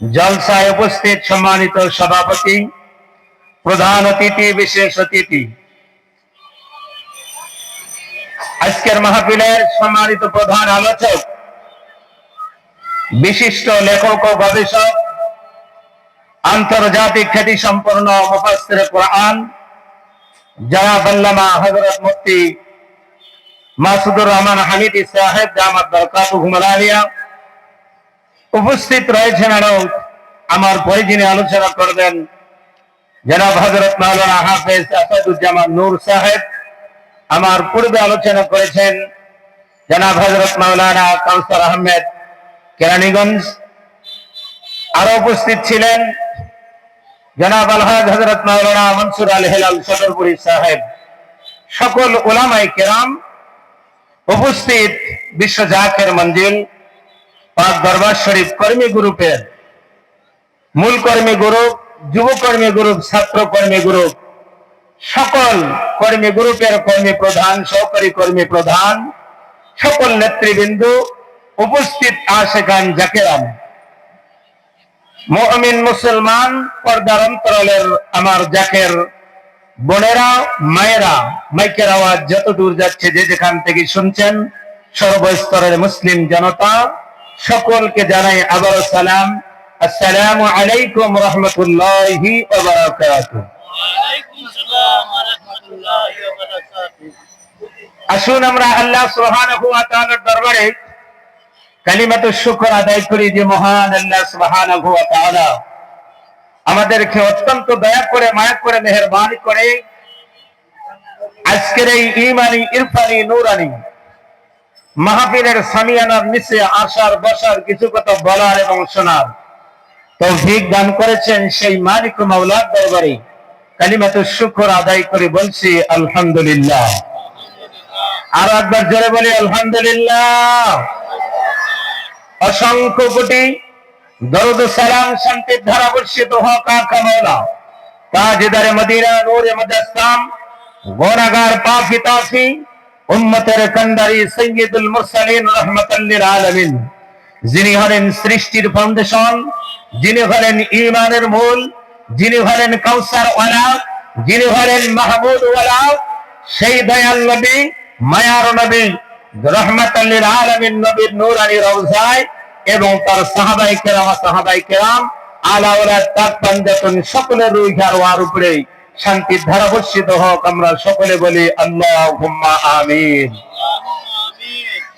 জলসায় উপস্থিত সম্মানিত সভাপতি, প্রধান অতিথি, বিশেষ অতিথি। আজকের মাহফিলের সম্মানিত প্রধান আলোচক, বিশিষ্ট লেখক ও গবেষক, আন্তর্জাতিক খ্যাতি সম্পন্ন মুফাসসির কোরআন, জনাব আল্লামা হযরত মুফতি মাসুদুর রহমান হামিদি সাহেব, জামাত বরকাতুহুম আলিয়া উপস্থিত রয়েছেন আরও আমার পরে যিনি আলোচনা করবেন, জনাব হজরত মাওলানা হাফেজ আসাদুজ্জামান নূর সাহেব। আমার পূর্বে আলোচনা করেছেন জনাব হজরত মাওলানা কাউসার আহমেদ কেরানীগঞ্জ। আরও উপস্থিত ছিলেন জনাব আলহাজ হজরত মাওলানা মনসুর আল হেলাল সদরপুরি সাহেব। সকল ওলামাই কেরাম উপস্থিত বিশ্ব জাকের মঞ্জিল পাক দরবার শরীফ কর্মী গ্রুপের মূল কর্মী গ্রুপ, যুব কর্মী গ্রুপ, ছাত্র কর্মী গ্রুপ, সকল কর্মী গ্রুপের কর্মী প্রধান, সহকারী কর্মী প্রধান, সকল নেতৃবৃন্দ উপস্থিত আশেখান জাকেরাম। মমিন মুসলমান পর্দার অন্তরালের আমার জাকের বোনেরা, মায়েরা, মাইকের আওয়াজ যত দূর যাচ্ছে যে যেখান থেকে শুনছেন, সর্বস্তরের মুসলিম জনতা সকলকে জানাই আবার সালাম। আসসালামু আলাইকুম রহমতুল্লাহি আসুন আমরা আল্লাহ সুবহানাহু দরবারে কালিমাতু শুকর আদায় করি যে মহান আল্লাহ তাআলা আমাদেরকে অত্যন্ত দয়া করে, মায়া করে, মেহেরবানি করে আজকের এই ইমানি ইরফানি, নুরানি মাহফিলের সামিয়ানার নিচে আসার বসার কিছু কথা বলার এবং শোনার। তৌফিক দান করেছেন সেই মালিক মাওলার দরবারে। কালিমাতু শুকর আদায় করে বলছি, আলহামদুলিল্লাহ। আরও একবার জোরে বলি, আলহামদুলিল্লাহ। অসংখ্য কোটি দরদ সালাম শান্তির ধারা বর্ষিত হোক আকা মৌলা তাজদারে মদিনা, নূরে মুজাসসাম গোনাগার পাফি তাফি উম্মতের কান্দারি সৈয়দুল মুরসালিন রাহমাতাল লিল আলামিন। যিনি হলেন সৃষ্টির ফাউন্ডেশন যিনি হলেন ঈমানের মূল, যিনি হলেন কাউসার ওয়ালা যিনি হলেন মাহমুদ ওয়ালা সেই দয়াল নবী, মায়ার নবী রহমাতাল্লিল আলামিন নবীর নূরানি রওজায় এবং তার সাহাবাই কেরাম সাহাবাই কেরাম আলা ওলা তাক পাঞ্জাতন সকলের রুইঘার ওয়ার উপরে শান্তির ধারা বর্ষিত হোক, আমরা সকলে বলি আল্লাহ আমিন।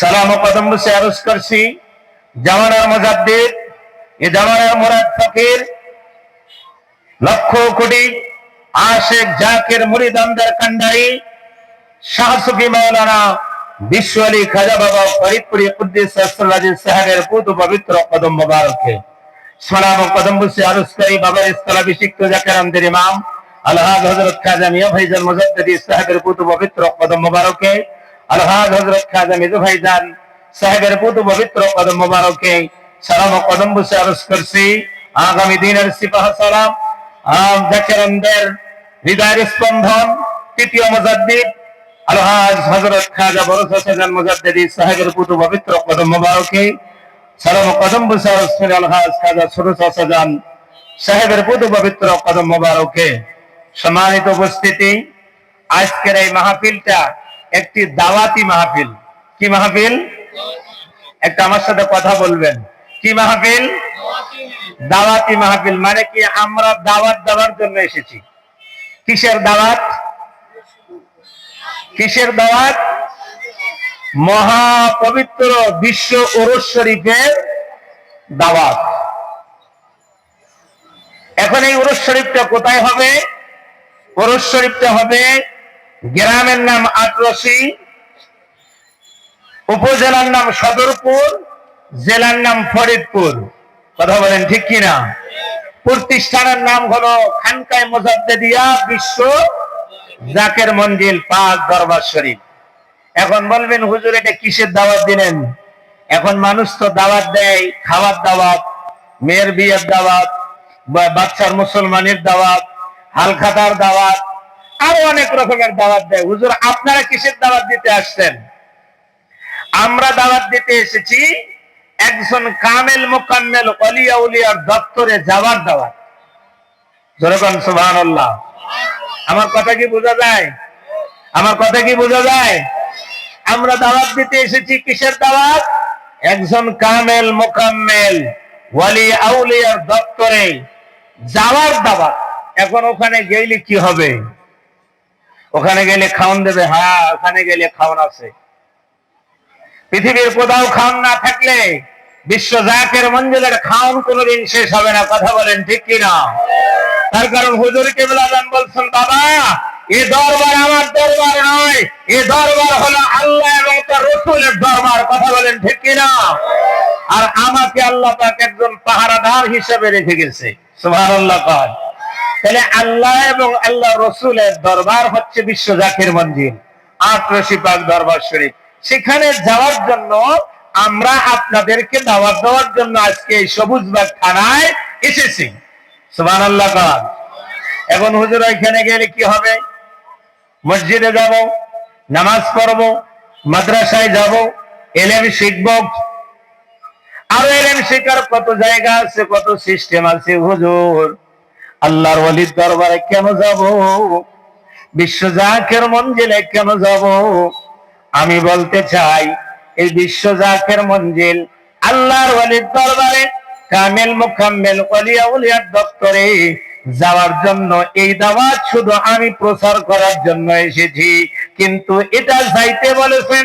সালাম কদম বসে আরজ করছি জামানার মজাদ্দিদ, এ জামানার মোরাদ ফকির, লক্ষ কোটি আশেক জাকের মুরিদ আমদার কান্ডারি শাহসুফি মাওলানা বিশ্ব আলী খাজা বাবা ফরিদপুরি কুদ্দিস সাহেবের পুত পবিত্র কদম মোবারকে। সালাম কদম বসে আরজ করি বাবার স্থলাভিষিক্ত জাকের আমদের ইমাম আলহাজ হযরত খাজা মিয়া ভাইজান মুজাদ্দিদি সাহেবের পুত পবিত্র কদম মোবারকে আলহাজ হযরত খাজা মিজু সাহেবের পুত পবিত্র কদম মোবারকে সালাম ও কদম বসে আরজ করছি। আগামী দিনের সিপাহ সালাম, আম জাকেরামদের হৃদয়ের স্পন্দন, তৃতীয় মুজাদ্দিদ আলহাজ হযরত খাজা বরস হোসেন মুজাদ্দিদি সাহেবের পুত্র পবিত্র কদম মোবারকে সালাম কদম বসার আলহাজ খাজা সুরুস সাজান সাহেবের পুত্র পবিত্র কদম মোবারকে। সম্মানিত উপস্থিতি। আজকের এই মাহফিলটা একটি দাওয়াতি মাহফিল। কি মাহফিল? একটা আমার সাথে কথা বলবেন। কি মাহফিল? দাওয়াতি মাহফিল মানে কি আমরা দাওয়াত দেওয়ার জন্য এসেছি। কিসের দাওয়াত? কিসের দাওয়াত? মহা পবিত্র বিশ্ব ওরস শরীফের দাওয়াত। এখন এই ওরস শরীফটা কোথায় হবে? ওরস শরীফটা হবে গ্রামের নাম আটরসি উপজেলার নাম সদরপুর, জেলার নাম ফরিদপুর। কথা বলেন ঠিক কিনা? প্রতিষ্ঠানের নাম হলো খানকায় মোজাদ্দেদিয়া বিশ্ব জাকের মঞ্জিল পাক দরবার শরীফ। এখন বলবেন, হুজুর, এটা কিসের দাওয়াত দিলেন? এখন মানুষ তো দাওয়াত দেয়, খাওয়ার দাওয়াত, মেয়ের বিয়ের দাওয়াত বাচ্চার মুসলমানের দাওয়াত হালখাতার দাওয়াত, আরও অনেক রকমের দাওয়াত দেয়। হুজুর, আপনারা কিসের দাওয়াত দিতে আসছেন? আমরা দাওয়াত দিতে এসেছি একজন কামেল মোকাম্মেল অলিয়া উলিয়ার দপ্তরে যাওয়ার দাওয়াত। যেরকম সুবহান আমার কথা কি বোঝা যায়? আমার কথা কি বোঝা যায়? আমরা দাওয়াত দিতে এসেছি কিসের দাওয়াত? একজন কামেল মোকাম্মেল ওয়ালি আউলিয়ার দপ্তরে যাওয়ার দাওয়াত। এখন ওখানে গেলে কি হবে? ওখানে গেলে খাওন দেবে। হ্যাঁ ওখানে গেলে খাওন আছে। পৃথিবীর কোথাও খাওন না থাকলে বিশ্ব জাকের মঞ্জুলের খাওন কোনোদিন শেষ হবে না। কথা বলেন ঠিক কিনা? তার কারণ হুজুর কেবলাদান বলছেন, বাবা, এ দরবার আমার দরবার নয়। এ দরবার হলো আল্লাহ এবং তার রসুলের দরবার। কথা বলেন ঠিক কিনা? আর আমাকে আল্লাহ পাক একজন পাহারাদার হিসেবে রেখে গেছে। সুবহানাল্লাহ কয় তাহলে আল্লাহ এবং আল্লাহ রসুলের দরবার হচ্ছে বিশ্ব জাকির মঞ্জিল, আট রশি পাক দরবার শরীফ। সেখানে যাওয়ার জন্য আমরা আপনাদেরকে দাওয়াত দেওয়ার জন্য আজকে এই সবুজবাগ থানায় এসেছি। আল্লাহ এখন হুজুর এখানে গেলে কি হবে? মসজিদে যাব, নামাজ পড়ব, মাদ্রাসায় যাব, এলেম শিখব। আরও এলেম শেখার কত জায়গা আছে, কত সিস্টেম আছে হুজুর। আল্লাহর ওলির দরবারে কেন যাব? বিশ্ব জাকের মঞ্জিলে কেন যাব? আমি বলতে চাই, এই বিশ্ব জাকের মঞ্জিল আল্লাহর ওলির দরবারে কামেল মুকাম্মেল ওলিয়া উলিয়ার দপ্তরে যাওয়ার জন্য এই দাওয়াত শুধু আমি প্রচার করার জন্য এসেছি। কিন্তু এটা যাইতে বলেছেন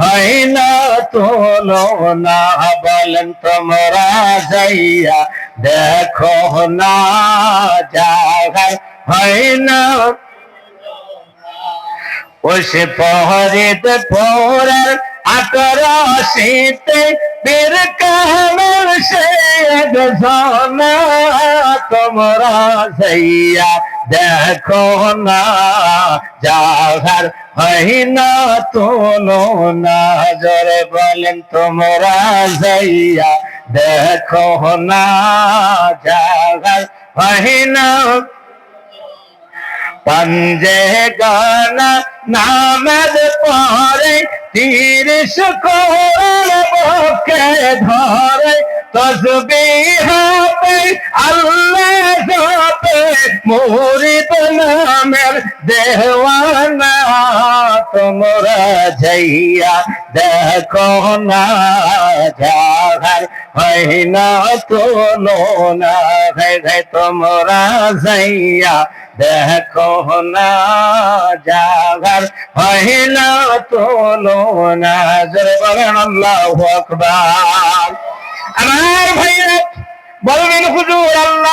হয় না তোলো না বলেন তোমরা যাইয়া দেখো না জাগার হয় না ওসে পহরিত পৌরার আঠারো শীতে বীর কামল সে একজনা তোমরা যাইয়া দেখো না যাহার হয় না তোলো জরে বলেন তোমরা যাইয়া দেখো না যাহার হয় গানা নামদ পরে তিরিশ বকে ধরে তসবি হাতে, আল্লাহ যাতে মুরিদ নামের তোমরা যাইয়া দেখো না, যাহার হয় না তোলো না। হে হে তোমরা যাইয়া দেখো না জাগার হয় না তোলো না। বলেন, আল্লাহু আকবার। আমার ভাইরা বলবেন হুজুর, আল্লাহ